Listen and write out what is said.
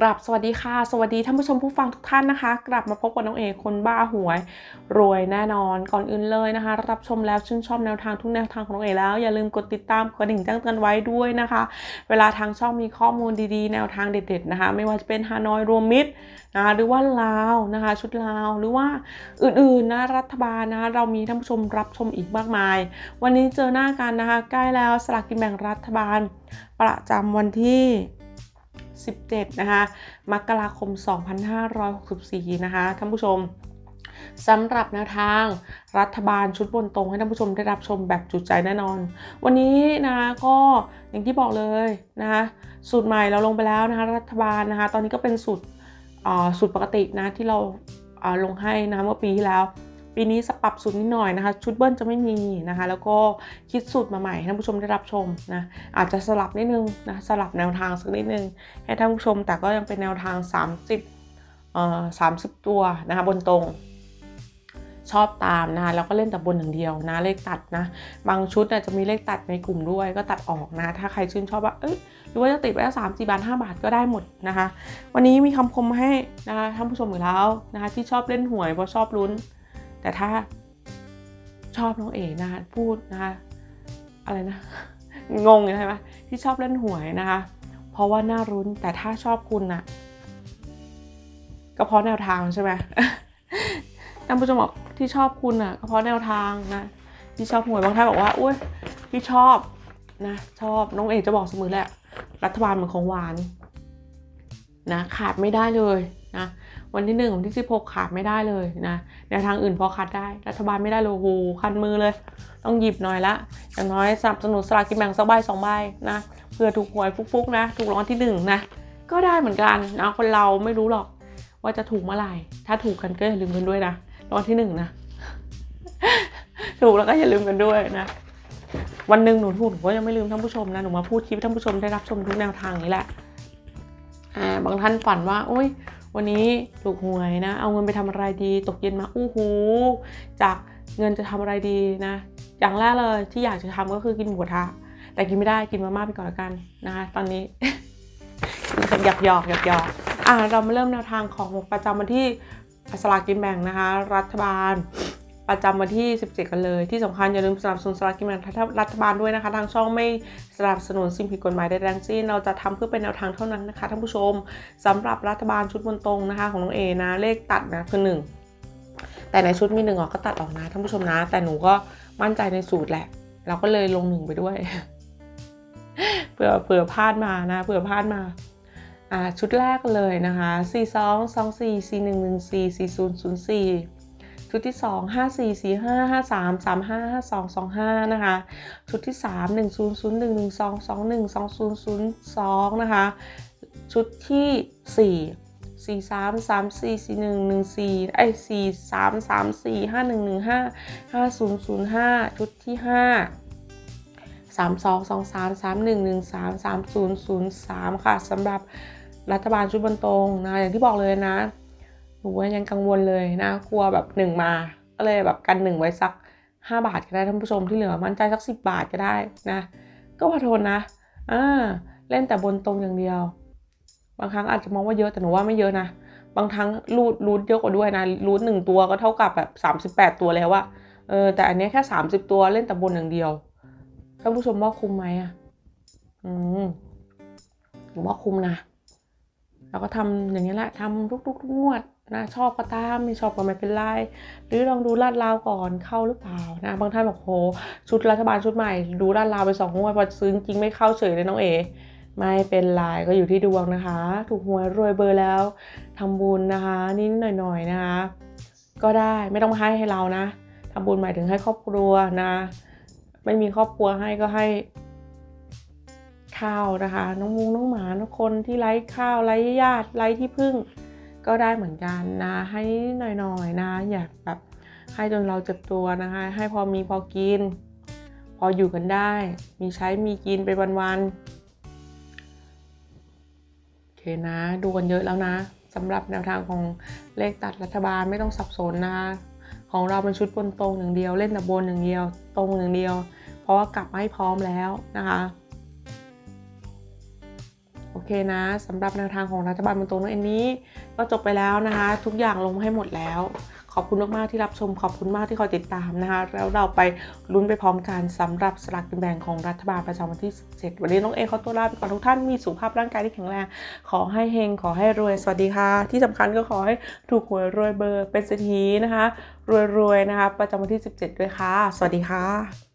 กราบสวัสดีค่ะ สวัสดีท่านผู้ชมผู้ฟังทุกท่านนะคะ กลับมาพบกับน้องเอกคนบ้าหวย รวยแน่นอนก่อนอื่นเลยนะคะ รับชมแล้วชื่นชอบแนวทางทุกแนวทางของน้องเอกแล้ว อย่าลืมกดติดตามกระดิ่งแจ้งเตือนไว้ด้วยนะคะ เวลาทางช่องมีข้อมูลดีๆ แนวทางเด็ดๆนะคะ ไม่ว่าจะเป็นฮานอยรวมมิตรนะคะหรือว่าลาวนะคะ ชุดลาวหรือว่าอื่นๆนะรัฐบาลนะเรามีท่านผู้ชมรับชมอีกมากมาย วันนี้เจอหน้ากันนะคะ ใกล้แล้วสลากกินแบ่งรัฐบาล ประจำวันที่ 17 นะคะ มกราคม 2564 นะคะ ท่านผู้ชมสำหรับแนวทางรัฐบาลชุดบนตรงให้ท่านผู้ชมได้รับชมแบบจุใจแน่นอน วันนี้นะคะก็อย่างที่บอกเลยนะคะสูตรใหม่เราลงไปแล้วนะคะรัฐบาลนะคะตอนนี้ก็เป็นสูตรสูตรปกตินะที่เราลงให้นะเมื่อปีที่แล้ว ปีนี้สปรับสูตรนิดหน่อยนะคะ ชุดเบิ้ลจะไม่มีนะคะ แล้วก็คิดสูตรมาใหม่ให้ท่านผู้ชมได้รับชมนะอาจจะสลับนิดนึงนะสลับแนวทางสักนิดนึงให้ท่านผู้ชม แต่ก็ยังเป็นแนวทาง 30เอ่อ30 ตัวนะคะบนตรงชอบตามนะคะแล้วก็เล่นแต่บนอย่างเดียวนะเลขตัดนะ บางชุดจะมีเลขตัดในกลุ่มด้วยก็ตัดออกนะ ถ้าใครชื่นชอบว่าเอ้ยหรือว่าจะติดไว้สามสี่บาทห้าบาทก็ได้หมดนะคะ วันนี้มีคำคมมาให้นะคะท่านผู้ชมอยู่แล้วนะคะที่ชอบเล่นหวยเพราะชอบลุ้น แต่ถ้าชอบน้องเอกนะคะพูดนะคะอะไรนะงงใช่ไหมที่ชอบเล่นหวยนะคะ เพราะว่าน่ารุ้นแต่ถ้าชอบคุณนะก็เพราะแนวทางใช่ไหมท่านผู้ชมบอกที่ชอบคุณอะก็เพราะแนวทางนะที่ชอบหวยบางท่านบอกว่าอุ้ยที่ชอบนะชอบน้องเอกจะบอกเสมอแหละรัฐบาลเหมือนของหวานนะขาดไม่ได้เลยนะ วันที่หนึ่งวันที่สิบหกขาดไม่ได้เลยนะแนวทางอื่นพอขาดได้ รัฐบาลไม่ได้เลยโหคันมือเลย ต้องหยิบหน่อยละ อย่างน้อยสนับสนุนสลากกินแบ่งสักใบสองใบนะเพื่อถูกหวยฟุกๆนะ ถูกรางวัลที่หนึ่งนะก็ได้เหมือนกันนะคนเราไม่รู้หรอกว่าจะถูกเมื่อไหร่ ถ้าถูกกันก็อย่าลืมกันด้วยนะรางวัลที่หนึ่งนะถูกแล้วก็อย่าลืมกันด้วยนะวันหนึ่งหนูถูกหนูก็ยังไม่ลืมท่านผู้ชมนะหนูมาพูดคลิปท่านผู้ชมได้รับชมทุกแนวทางนี้แหละอ่าบางท่านฝันว่าโอ้ย วันนี้ถูกหวยนะ เอาเงินไปทำอะไรดี ตกเย็นมาอู้หูจากเงินจะทำอะไรดีนะ อย่างแรกเลยที่อยากจะทำก็คือกินหมูกระทะ แต่กินไม่ได้กินมาม่าไปก่อนละกันนะคะ ตอนนี้หยอกหยอกหยอกหยอกอ่าเรามาเริ่มแนวทางของประจำวันที่สลากกินแบ่งนะคะ รัฐบาล ประจำวันที่ 17 กันเลย ที่สำคัญอย่าลืมสนับสนุนสลากกินแบ่งรัฐบาลด้วยนะคะ ทางช่องไม่สนับสนุนสิ่งผิดกฎหมายใดๆทั้งสิ้น เราจะทำเพื่อเป็นแนวทางเท่านั้นนะคะท่านผู้ชมสำหรับรัฐบาลชุดบนตรงนะคะ ของน้องเอนะเลขตัดนะคือหนึ่งแต่ในชุดมีหนึ่งออกก็ตัดออกนะท่านผู้ชมนะ แต่หนูก็มั่นใจในสูตรแหละ เราก็เลยลงหนึ่งไปด้วยเผื่อเผื่อพลาดมานะเผื่อพลาดมาอ่าชุดแรกเลยนะคะ 4 2 2 4 4 1 1 4 4 0 0 4 ชุดที่ 2 5 4 4 5 5 3 3 5 5 2 2 5 นะคะ ชุดที่ 3 1 0 0 1 1 2 2 1 2 0 0 2 นะคะ ชุดที่ 4 4 3 3 4 4 1 1 4ไอ้4 3 3 4 5 1 1 5 5 0 0 5 ชุดที่ 5 3 2 2 3 3 1 1 3 3 0 0 3 ค่ะสำหรับรัฐบาลชุดบนตรงนะอย่างที่บอกเลยนะ นูยังกังวลเลยนะกลัวแบบหนึ่งมา ก็เลยแบบกันหนึ่งไว้สัก 5 บาทก็ได้ท่านผู้ชมที่เหลือมั่นใจสัก 10 บาทก็ได้นะ ก็พอทนนะอ่าเล่นแต่บนตรงอย่างเดียว บางครั้งอาจจะมองว่าเยอะแต่หนูว่าไม่เยอะนะ บางครั้งรูดรูดเยอะกว่าด้วยนะรูดหนึ่งตัวก็เท่ากับแบบ38 ตัวแล้วอะเออแต่อันนี้แค่ 30 ตัวเล่นแต่บนอย่างเดียวท่านผู้ชมว่าคุ้มไหมอะอืมหนูว่าคุ้มนะเราก็ทำอย่างนี้แหละทำทุกๆงวด นะชอบก็ตามไม่ชอบก็ไม่เป็นไรหรือลองดูลาดราวก่อนเข้าหรือเปล่านะบางท่านบอกโหชุดรัฐบาลชุดใหม่ ดูลาดราวไปสองงวดพอซื้อจริงไม่เข้าเฉยเลยน้องเอไม่เป็นไรก็อยู่ที่ดวงนะคะ ถูกหวยรวยเบอร์แล้วทำบุญนะคะ นิดหน่อยๆนะคะ ก็ได้ไม่ต้องให้ให้เรานะทำบุญหมายถึงให้ครอบครัวนะ ไม่มีครอบครัวให้ก็ให้ข้าวนะคะ น้องมูน้องหมาทุกคนที่ไร้ข้าวไร้ญาติไร้ที่พึ่ง ก็ได้เหมือนกันนะ ให้หน่อยๆนะ อยากแบบให้จนเราเจ็บตัวนะคะ ให้พอมีพอกิน พออยู่กันได้ มีใช้มีกินไปวันๆโอเคนะ ดูกันเยอะแล้วนะสำหรับแนวทางของเลขตัดรัฐบาลไม่ต้องสับสนนะคะของเราเป็นชุดบนตรงอย่างเดียว เล่นแต่บนอย่างเดียว ตรงอย่างเดียว เพราะว่ากลับมาให้พร้อมแล้วนะคะ เคนะสำหรับแนวทางของรัฐบาลบนโต๊ะน้องเอ็นนี้ ก็จบไปแล้วนะคะ ทุกอย่างลงให้หมดแล้ว ขอบคุณมากๆที่รับชมขอบคุณมากที่คอยติดตามนะคะ แล้วเราไปลุ้นไปพร้อมกันสำหรับสลากกินแบ่งของรัฐบาลประจำวันที่ 17 วันนี้น้องเอขอตัวลาไปก่อนทุกท่านมีสุขภาพร่างกายที่แข็งแรงขอให้เฮงขอให้รวยสวัสดีค่ะ ที่สำคัญก็ขอให้ถูกหวยรวยเบอร์เป็นเศรษฐีนะคะ รวยๆนะคะ ประจำวันที่ 17 ด้วยค่ะ สวัสดีค่ะ